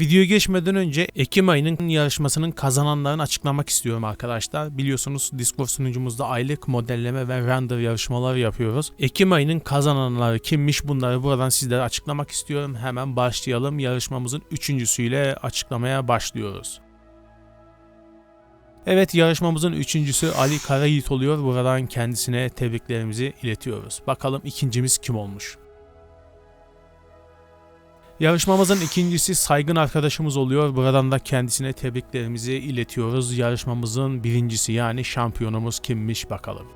Videoya geçmeden önce Ekim ayının yarışmasının kazananlarını açıklamak istiyorum arkadaşlar. Biliyorsunuz Discord sunucumuzda aylık modelleme ve render yarışmaları yapıyoruz. Ekim ayının kazananları kimmiş bunları buradan sizlere açıklamak istiyorum. Hemen başlayalım. Yarışmamızın üçüncüsüyle açıklamaya başlıyoruz. Evet yarışmamızın üçüncüsü Ali Karayiğit oluyor. Buradan kendisine tebriklerimizi iletiyoruz. Bakalım ikincimiz kim olmuş? Yarışmamızın ikincisi saygın arkadaşımız oluyor. Buradan da kendisine tebriklerimizi iletiyoruz. Yarışmamızın birincisi yani şampiyonumuz kimmiş bakalım.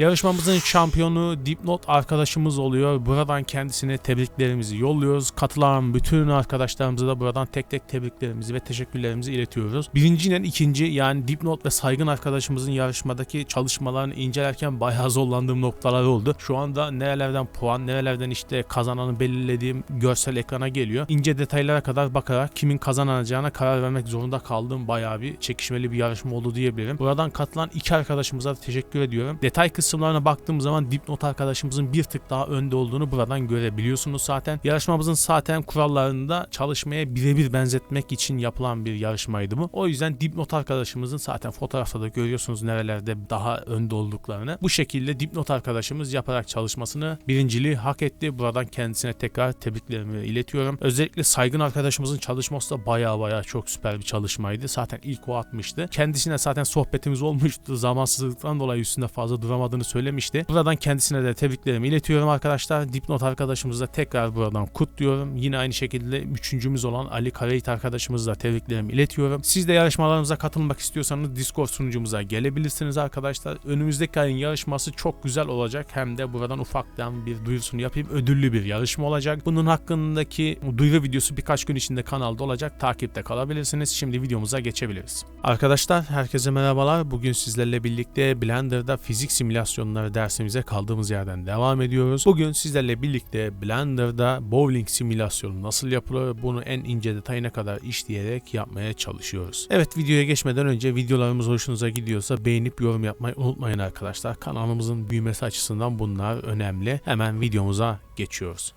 Yarışmamızın şampiyonu Dipnot arkadaşımız oluyor. Buradan kendisine tebriklerimizi yolluyoruz. Katılan bütün arkadaşlarımıza da buradan tek tek tebriklerimizi ve teşekkürlerimizi iletiyoruz. Birinciyle ikinci yani Dipnot ve saygın arkadaşımızın yarışmadaki çalışmalarını incelerken bayağı zorlandığım noktalar oldu. Şu anda nerelerden puan, nerelerden işte kazananı belirlediğim görsel ekrana geliyor. İnce detaylara kadar bakarak kimin kazanacağına karar vermek zorunda kaldığım bayağı bir çekişmeli bir yarışma oldu diyebilirim. Buradan katılan iki arkadaşımıza da teşekkür ediyorum. Detay kısımlarına baktığım zaman dipnot arkadaşımızın bir tık daha önde olduğunu buradan görebiliyorsunuz zaten. Yarışmamızın zaten kurallarında çalışmaya birebir benzetmek için yapılan bir yarışmaydı bu. O yüzden dipnot arkadaşımızın zaten fotoğrafta da görüyorsunuz nerelerde daha önde olduklarını. Bu şekilde dipnot arkadaşımız yaparak çalışmasını birinciliği hak etti. Buradan kendisine tekrar tebriklerimi iletiyorum. Özellikle saygın arkadaşımızın çalışması da baya baya çok süper bir çalışmaydı. Zaten ilk o atmıştı. Kendisine zaten sohbetimiz olmuştu. Zamansızlıktan dolayı üstünde fazla duramadığını söylemişti. Buradan kendisine de tebriklerimi iletiyorum arkadaşlar. Dipnot arkadaşımızı da tekrar buradan kutluyorum. Yine aynı şekilde üçüncümüz olan Ali Karayit arkadaşımızı da tebriklerimi iletiyorum. Siz de yarışmalarımıza katılmak istiyorsanız Discord sunucumuza gelebilirsiniz arkadaşlar. Önümüzdeki ayın yarışması çok güzel olacak. Hem de buradan ufaktan bir duyurusunu yapayım. Ödüllü bir yarışma olacak. Bunun hakkındaki duyuru videosu birkaç gün içinde kanalda olacak. Takipte kalabilirsiniz. Şimdi videomuza geçebiliriz. Arkadaşlar herkese merhabalar. Bugün sizlerle birlikte Blender'da fizik simülasyonları dersimize kaldığımız yerden devam ediyoruz. Bugün sizlerle birlikte Blender'da bowling simülasyonu nasıl yapılır bunu en ince detayına kadar işleyerek yapmaya çalışıyoruz. Evet videoya geçmeden önce videolarımız hoşunuza gidiyorsa beğenip yorum yapmayı unutmayın arkadaşlar. Kanalımızın büyümesi açısından bunlar önemli. Hemen videomuza geçiyoruz.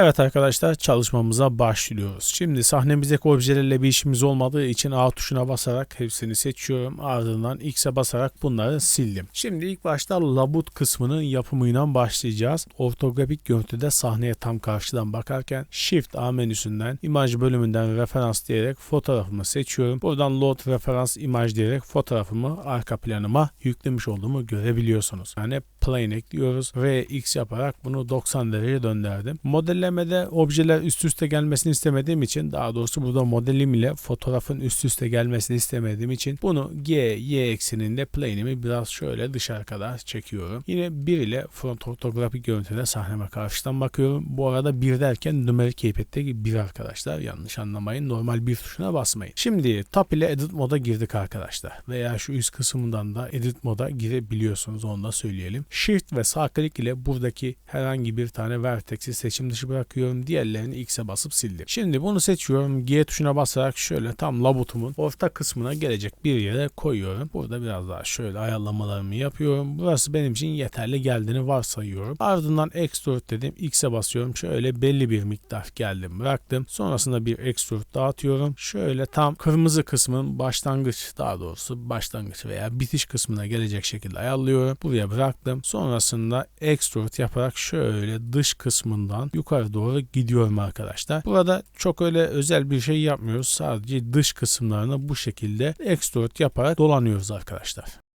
Evet arkadaşlar çalışmamıza başlıyoruz. Şimdi sahnemizdeki objelerle bir işimiz olmadığı için A tuşuna basarak hepsini seçiyorum. Ardından X'e basarak bunları sildim. Şimdi ilk başta labut kısmının yapımıyla başlayacağız. Ortografik görüntüde sahneye tam karşıdan bakarken Shift A menüsünden imaj bölümünden referans diyerek fotoğrafımı seçiyorum. Buradan load referans imaj diyerek fotoğrafımı arka planıma yüklemiş olduğumu görebiliyorsunuz. Yani plane ekliyoruz. Rx yaparak bunu 90 derece döndürdüm. Modellemede objeler üst üste gelmesini istemediğim için daha doğrusu burada modelim ile fotoğrafın üst üste gelmesini istemediğim için bunu G, Y ekseninde plane'imi biraz şöyle dışarı kadar çekiyorum. Yine 1 ile front ortografik görüntüde sahneme karşıdan bakıyorum. Bu arada 1 derken numerik keypetteki 1 arkadaşlar. Yanlış anlamayın. Normal bir tuşuna basmayın. Şimdi tab ile edit moda girdik arkadaşlar. Veya şu üst kısmından da edit moda girebiliyorsunuz. Onu da söyleyelim. Shift ve sağ klik ile buradaki herhangi bir tane vertex'i seçim dışı bırakıyorum. Diğerlerini X'e basıp sildim. Şimdi bunu seçiyorum. G tuşuna basarak şöyle tam labutumun orta kısmına gelecek bir yere koyuyorum. Burada biraz daha şöyle ayarlamalarımı yapıyorum. Burası benim için yeterli geldiğini varsayıyorum. Ardından extrude dedim. X'e basıyorum. Şöyle belli bir miktar geldim bıraktım. Sonrasında bir extrude dağıtıyorum. Şöyle tam kırmızı kısmın başlangıç daha doğrusu başlangıç veya bitiş kısmına gelecek şekilde ayarlıyorum. Buraya bıraktım. Sonrasında extrude yaparak şöyle dış kısmından yukarı doğru gidiyorum arkadaşlar. Burada çok öyle özel bir şey yapmıyoruz. Sadece dış kısımlarını bu şekilde extrude yaparak dolanıyoruz arkadaşlar.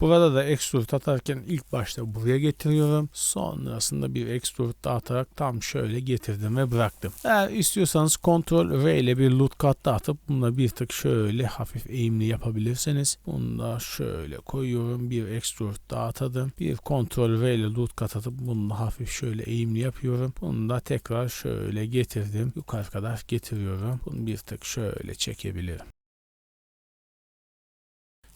Burada da extrude atarken ilk başta buraya getiriyorum. Sonrasında bir extrude daha atarak tam şöyle getirdim ve bıraktım. Eğer istiyorsanız Ctrl V ile bir loot cut da atıp bununla bir tık şöyle hafif eğimli yapabilirseniz. Bunu da şöyle koyuyorum. Bir extrude daha atadım. Bir Ctrl V ile loot cut atıp bunu da hafif şöyle eğimli yapıyorum. Bunu da tekrar şöyle getirdim. Yukarı kadar getiriyorum. Bunu bir tık şöyle çekebilirim.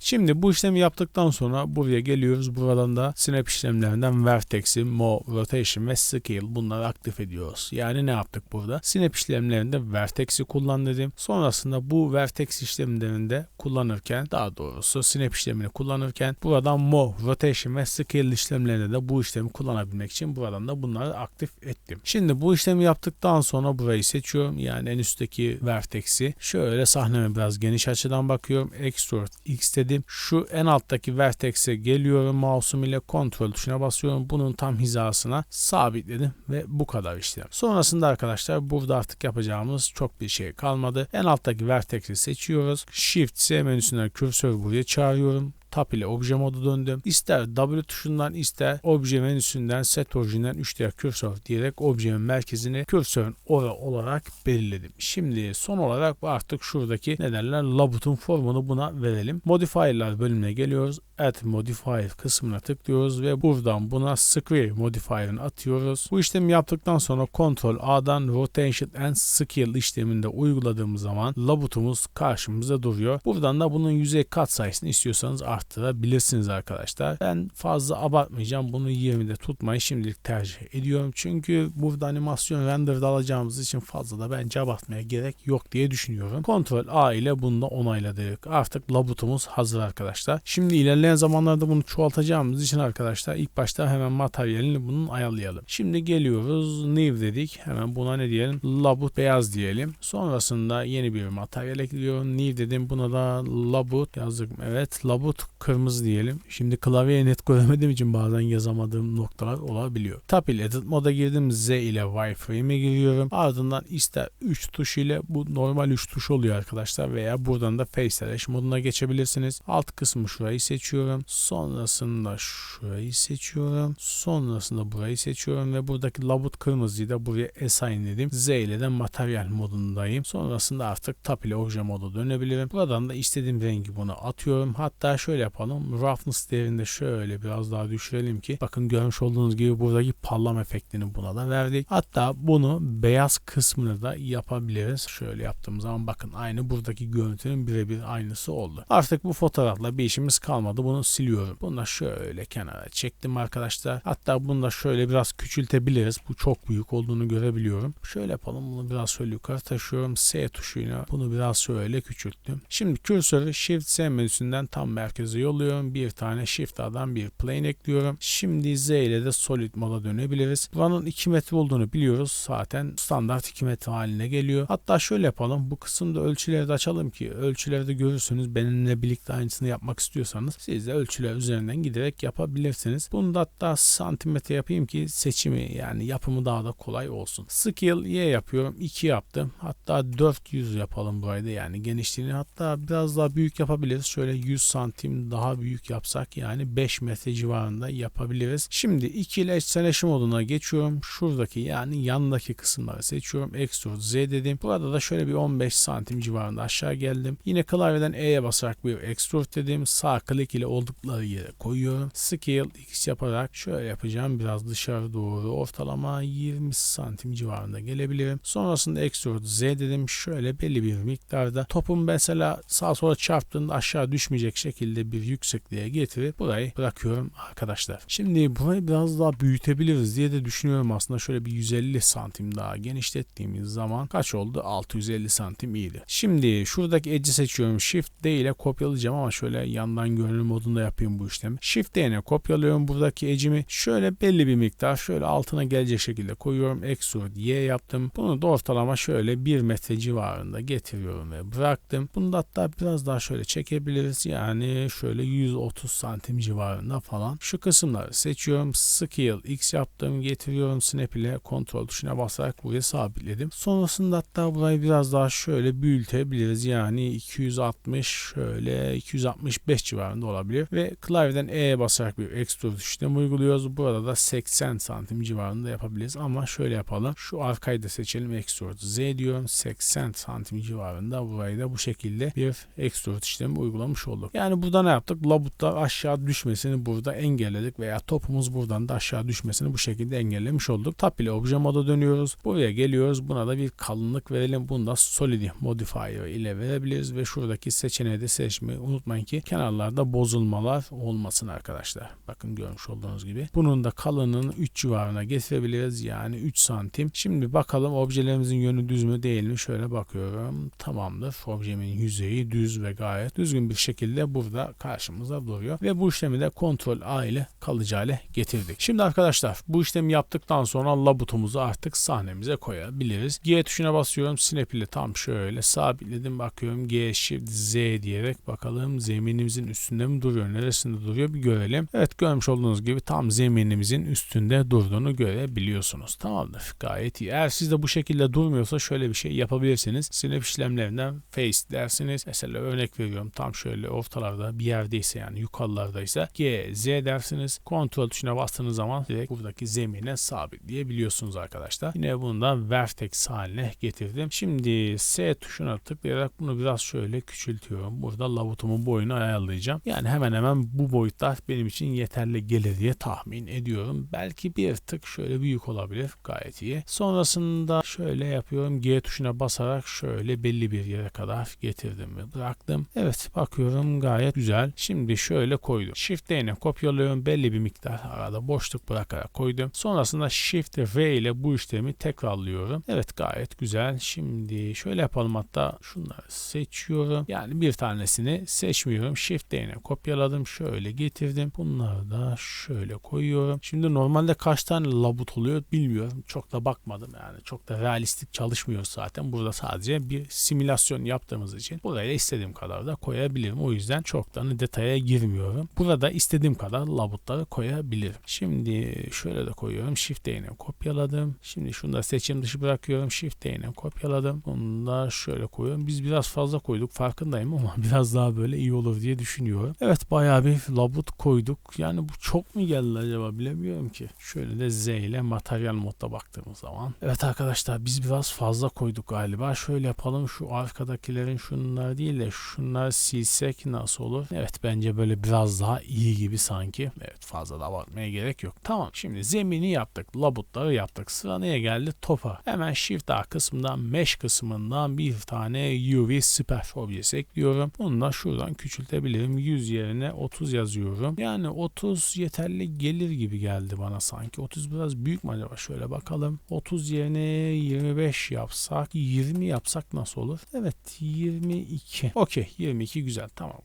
Şimdi bu işlemi yaptıktan sonra buraya geliyoruz. Buradan da snap işlemlerinden vertex'i, move, rotation ve scale bunları aktif ediyoruz. Yani ne yaptık burada? Snap işlemlerinde vertex'i kullan dedim. Sonrasında bu vertex işlemlerinde kullanırken daha doğrusu snap işlemini kullanırken buradan move, rotation ve scale işlemlerinde de bu işlemi kullanabilmek için buradan da bunları aktif ettim. Şimdi bu işlemi yaptıktan sonra burayı seçiyorum. Yani en üstteki vertex'i. Şöyle sahneme biraz geniş açıdan bakıyorum. Extrude X dedim. Şu en alttaki vertex'e geliyorum. Mouse'um ile kontrol tuşuna basıyorum. Bunun tam hizasına sabitledim ve bu kadar işlem. Sonrasında arkadaşlar burada artık yapacağımız çok bir şey kalmadı. En alttaki vertex'i seçiyoruz. Shift S menüsünden kürsör buraya çağırıyorum. Tab ile obje modu döndüm. İster W tuşundan ister obje menüsünden set orijinden 3D kürsör diyerek objenin merkezini kürsörün ora olarak belirledim. Şimdi son olarak artık şuradaki ne derler labutun formunu buna verelim. Modifier'lar bölümüne geliyoruz. Add Modifier kısmına tıklıyoruz ve buradan buna Square Modifier'ını atıyoruz. Bu işlemi yaptıktan sonra Ctrl A'dan Rotation and Scale işleminde uyguladığımız zaman labutumuz karşımıza duruyor. Buradan da bunun yüzey kat sayısını istiyorsanız arttırabilirsiniz arkadaşlar. Ben fazla abartmayacağım. Bunu 20'de tutmayı şimdilik tercih ediyorum. Çünkü burada animasyon render'da alacağımız için fazla da bence abartmaya gerek yok diye düşünüyorum. Ctrl A ile bunu da onayladık. Artık labutumuz hazır arkadaşlar. Şimdi ilerleyen zamanlarda bunu çoğaltacağımız için arkadaşlar ilk başta hemen materyalini bunun ayarlayalım. Şimdi geliyoruz new dedik. Hemen buna ne diyelim? Labut beyaz diyelim. Sonrasında yeni bir materyal ekliyorum. New dedim. Buna da labut yazdık. Evet labut kırmızı diyelim. Şimdi klavyeye net göremediğim için bazen yazamadığım noktalar olabiliyor. Tab ile edit moda girdim. Z ile wireframe'e giriyorum. Ardından ister 3 tuş ile bu normal 3 tuş oluyor arkadaşlar veya buradan da face slash moduna geçebilirsiniz. Alt kısmı şurayı seçiyorum. Sonrasında şurayı seçiyorum. Sonrasında burayı seçiyorum ve buradaki labut kırmızıyı da buraya assign dedim. Z ile de materyal modundayım. Sonrasında artık tab ile obje modu dönebilirim. Buradan da istediğim rengi buna atıyorum. Hatta şöyle yapalım. Roughness değerini de şöyle biraz daha düşürelim ki bakın görmüş olduğunuz gibi buradaki parlam efektini buna da verdik. Hatta bunu beyaz kısmını da yapabiliriz. Şöyle yaptığımız zaman bakın aynı buradaki görüntünün birebir aynısı oldu. Artık bu fotoğrafla bir işimiz kalmadı. Bunu siliyorum. Bunu da şöyle kenara çektim arkadaşlar. Hatta bunu da şöyle biraz küçültebiliriz. Bu çok büyük olduğunu görebiliyorum. Şöyle yapalım. Bunu biraz şöyle yukarı taşıyorum. S tuşuyla bunu biraz şöyle küçülttüm. Şimdi kürsörü Shift S menüsünden tam merkeze yolluyorum. Bir tane Shift A'dan bir plane ekliyorum. Şimdi Z ile de Solid moda dönebiliriz. Buranın 2 metre olduğunu biliyoruz. Zaten standart 2 metre haline geliyor. Hatta şöyle yapalım. Bu kısımda ölçüleri de açalım ki ölçüleri de görürsünüz. Benimle birlikte aynısını yapmak istiyorsanız siz de ölçüler üzerinden giderek yapabilirsiniz. Bunu da hatta santimetre yapayım ki seçimi yani yapımı daha da kolay olsun. Scale Y yapıyorum. 2 yaptım. Hatta 400 yapalım burayı da yani genişliğini hatta biraz daha büyük yapabiliriz. Şöyle 100 santim daha büyük yapsak yani 5 metre civarında yapabiliriz. Şimdi 2 ile eşseleşim moduna geçiyorum. Şuradaki yani yandaki kısımları seçiyorum. Extrude Z dedim. Burada da şöyle bir 15 santim civarında aşağı geldim. Yine klavyeden E'ye basarak bir extrude dedim. Sağ klik ile oldukları yere koyuyorum. Scale X yaparak şöyle yapacağım. Biraz dışarı doğru ortalama 20 santim civarında gelebilirim. Sonrasında extrude Z dedim. Şöyle belli bir miktarda topun mesela sağ sola çarptığında aşağı düşmeyecek şekilde bir yüksekliğe getirip burayı bırakıyorum arkadaşlar. Şimdi burayı biraz daha büyütebiliriz diye de düşünüyorum aslında. Şöyle bir 150 santim daha genişlettiğimiz zaman kaç oldu? 650 santim iyiydi. Şimdi şuradaki edge'i seçiyorum. Shift D ile kopyalayacağım ama şöyle yandan görünüm modunda yapayım bu işlemi. Shift D ile kopyalıyorum buradaki edge'imi. Şöyle belli bir miktar şöyle altına gelecek şekilde koyuyorum. Extrude Y yaptım. Bunu da ortalama şöyle 1 metre civarında getiriyorum ve bıraktım. Bunu da hatta biraz daha şöyle çekebiliriz. Yani şöyle 130 santim civarında falan. Şu kısımları seçiyorum. Scale X yaptım. Getiriyorum. Snap ile kontrol tuşuna basarak buraya sabitledim. Sonrasında hatta burayı biraz daha şöyle büyütebiliriz. Yani 260 şöyle 265 civarında olabilir. Ve klavyeden E'ye basarak bir extrude işlemi uyguluyoruz. Burada da 80 santim civarında yapabiliriz. Ama şöyle yapalım. Şu arkayı da seçelim. Extrude Z diyorum. 80 santim civarında burayı da bu şekilde bir extrude işlemi uygulamış olduk. Yani ne yaptık? Labutlar aşağı düşmesini burada engelledik veya topumuz buradan da aşağı düşmesini bu şekilde engellemiş olduk. Tap ile obje moda dönüyoruz. Buraya geliyoruz. Buna da bir kalınlık verelim. Bunu da solid modifier ile verebiliriz ve şuradaki seçeneği de seçmeyi unutmayın ki kenarlarda bozulmalar olmasın arkadaşlar. Bakın görmüş olduğunuz gibi. Bunun da kalınlığını 3 civarına getirebiliriz. Yani 3 santim. Şimdi bakalım objelerimizin yönü düz mü değil mi? Şöyle bakıyorum. Tamamdır. Objemin yüzeyi düz ve gayet düzgün bir şekilde burada karşımıza duruyor. Ve bu işlemi de Ctrl A ile kalıcı hale getirdik. Şimdi arkadaşlar bu işlemi yaptıktan sonra labutumuzu artık sahnemize koyabiliriz. G tuşuna basıyorum. Snap ile tam şöyle sabitledim. Bakıyorum G Shift Z diyerek bakalım zeminimizin üstünde mi duruyor? Neresinde duruyor? Bir görelim. Evet görmüş olduğunuz gibi tam zeminimizin üstünde durduğunu görebiliyorsunuz. Tamamdır. Gayet iyi. Eğer sizde bu şekilde durmuyorsa şöyle bir şey yapabilirsiniz. Snap işlemlerinden face dersiniz. Mesela örnek veriyorum tam şöyle ortalarda bir yerdeyse yani yukarılardaysa G, Z dersiniz. Kontrol tuşuna bastığınız zaman direkt buradaki zemine sabitleyebiliyorsunuz arkadaşlar. Yine bunu da vertex haline getirdim. Şimdi S tuşuna tıklayarak bunu biraz şöyle küçültüyorum. Burada lavutumun boyunu ayarlayacağım. Yani hemen hemen bu boyutlar benim için yeterli gelir diye tahmin ediyorum. Belki bir tık şöyle büyük olabilir. Gayet iyi. Sonrasında şöyle yapıyorum. G tuşuna basarak şöyle belli bir yere kadar getirdim ve bıraktım. Evet bakıyorum gayet güzel. Şimdi şöyle koydum. Shift D ile kopyalıyorum. Belli bir miktar arada boşluk bırakarak koydum. Sonrasında Shift V ile bu işlemi tekrarlıyorum. Evet gayet güzel. Şimdi şöyle yapalım hatta şunları seçiyorum. Yani bir tanesini seçmiyorum. Shift D ile kopyaladım. Şöyle getirdim. Bunları da şöyle koyuyorum. Şimdi normalde kaç tane labut oluyor bilmiyorum. Çok da bakmadım yani. Çok da realistik çalışmıyor zaten. Burada sadece bir simülasyon yaptığımız için buraya istediğim kadar da koyabilirim. O yüzden çok da detaya girmiyorum. Burada istediğim kadar labutları koyabilirim. Şimdi şöyle de koyuyorum. Shift D ile kopyaladım. Şimdi şunu da seçim dışı bırakıyorum. Shift D ile kopyaladım. Bunu da şöyle koyuyorum. Biz biraz fazla koyduk farkındayım ama biraz daha böyle iyi olur diye düşünüyorum. Evet bayağı bir labut koyduk. Yani bu çok mu geldi acaba bilemiyorum ki. Şöyle de Z ile materyal modda baktığımız zaman. Evet arkadaşlar biz biraz fazla koyduk galiba. Şöyle yapalım şu arkadakilerin şunlar değil de şunları silsek nasıl olur? Evet bence böyle biraz daha iyi gibi sanki. Evet fazla da abartmaya gerek yok. Tamam şimdi zemini yaptık. Labutları yaptık. Sıra neye geldi? Topa. Hemen Shift A kısmından Mesh kısmından bir tane UV Super objesi ekliyorum. Bunu da şuradan küçültebilirim. 100 yerine 30 yazıyorum. Yani 30 yeterli gelir gibi geldi bana sanki. 30 biraz büyük mü acaba? Şöyle bakalım. 30 yerine 25 yapsak 20 yapsak nasıl olur? Evet 22. Okey 22 güzel tamam.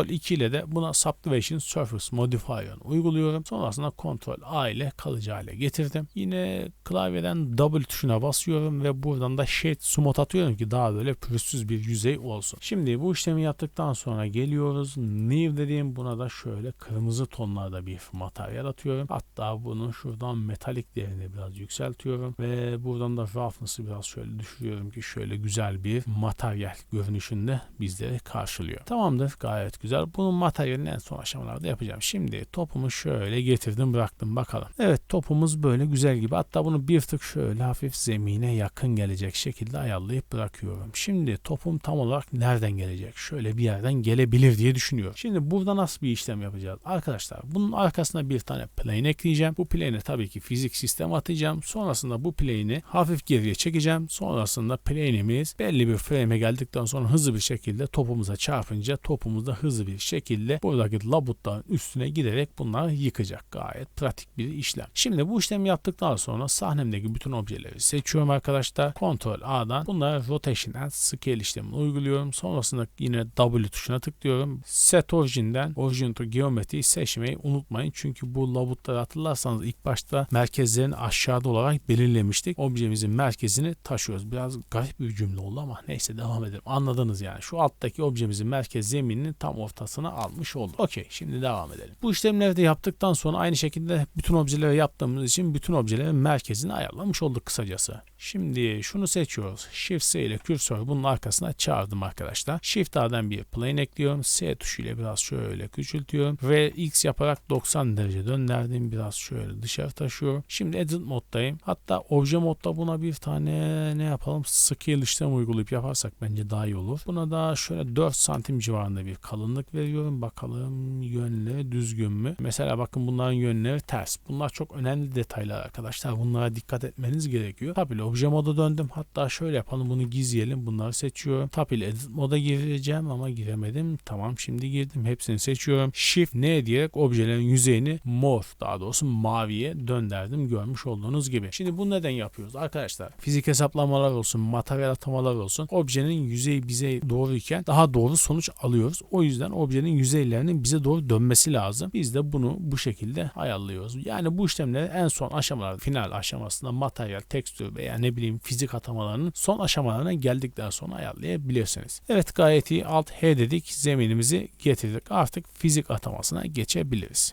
Ctrl 2 ile de buna Subdivision Surface Modifier'ını uyguluyorum. Sonrasında Ctrl A ile kalıcı hale getirdim. Yine klavyeden W tuşuna basıyorum ve buradan da Shade Smooth atıyorum ki daha böyle pürüzsüz bir yüzey olsun. Şimdi bu işlemi yaptıktan sonra geliyoruz. New dediğim buna da şöyle kırmızı tonlarda bir materyal atıyorum. Hatta bunu şuradan metalik değerini biraz yükseltiyorum ve buradan da roughness'ı biraz şöyle düşürüyorum ki şöyle güzel bir materyal görünüşünde bizleri karşılıyor. Tamamdır gayet güzel. Bunun materyalini en son aşamalarda yapacağım. Şimdi topumu şöyle getirdim bıraktım bakalım. Evet topumuz böyle güzel gibi. Hatta bunu bir tık şöyle hafif zemine yakın gelecek şekilde ayarlayıp bırakıyorum. Şimdi topum tam olarak nereden gelecek? Şöyle bir yerden gelebilir diye düşünüyorum. Şimdi burada nasıl bir işlem yapacağız? Arkadaşlar bunun arkasına bir tane plane ekleyeceğim. Bu plane'e tabii ki fizik sistem atacağım. Sonrasında bu plane'i hafif geriye çekeceğim. Sonrasında plane'imiz belli bir frame'e geldikten sonra hızlı bir şekilde topumuza çarpınca topumuz da hızlı bir şekilde buradaki labutların üstüne giderek bunları yıkacak. Gayet pratik bir işlem. Şimdi bu işlemi yaptıktan sonra sahnemdeki bütün objeleri seçiyorum arkadaşlar. Ctrl A'dan bunlara rotation and scale işlemini uyguluyorum. Sonrasında yine W tuşuna tıklıyorum. Set origin'den origin to geometry seçmeyi unutmayın. Çünkü bu labutları hatırlarsanız ilk başta merkezlerini aşağıda olarak belirlemiştik. Objemizin merkezini taşıyoruz. Biraz garip bir cümle oldu ama neyse devam edelim. Anladınız yani. Şu alttaki objemizin merkez zemininin tam ortasına almış olduk. Okey şimdi devam edelim. Bu işlemleri de yaptıktan sonra aynı şekilde bütün objeleri yaptığımız için bütün objelerin merkezini ayarlamış olduk kısacası. Şimdi şunu seçiyoruz. Shift S ile kürsörü bunun arkasına çağırdım arkadaşlar. Shift A'dan bir plane ekliyorum. S tuşu ile biraz şöyle küçültüyorum. Ve X yaparak 90 derece döndürdüm. Biraz şöyle dışarı taşıyorum. Şimdi Edit moddayım. Hatta obje modda buna bir tane ne yapalım? Scale işlem uygulayıp yaparsak bence daha iyi olur. Buna da şöyle 4 santim civarında bir kalınlık renk veriyorum. Bakalım yönleri düzgün mü? Mesela bakın bunların yönleri ters. Bunlar çok önemli detaylar arkadaşlar. Bunlara dikkat etmeniz gerekiyor. Tab ile obje moda döndüm. Hatta şöyle yapalım bunu gizleyelim. Bunları seçiyorum. Tab ile edit moda gireceğim ama giremedim. Tamam şimdi girdim. Hepsini seçiyorum. Shift ne diyerek objelerin yüzeyini mor daha doğrusu maviye döndürdüm görmüş olduğunuz gibi. Şimdi bunu neden yapıyoruz arkadaşlar? Fizik hesaplamalar olsun, materyal atamalar olsun. Objenin yüzeyi bize doğruyken daha doğru sonuç alıyoruz. O yüzden objenin yüzeylerinin bize doğru dönmesi lazım. Biz de bunu bu şekilde ayarlıyoruz. Yani bu işlemleri en son aşamalarda, final aşamasında materyal, tekstür veya ne bileyim fizik atamalarının son aşamalarına geldikten sonra ayarlayabilirsiniz. Evet gayet iyi. Alt H dedik. Zeminimizi getirdik. Artık fizik atamasına geçebiliriz.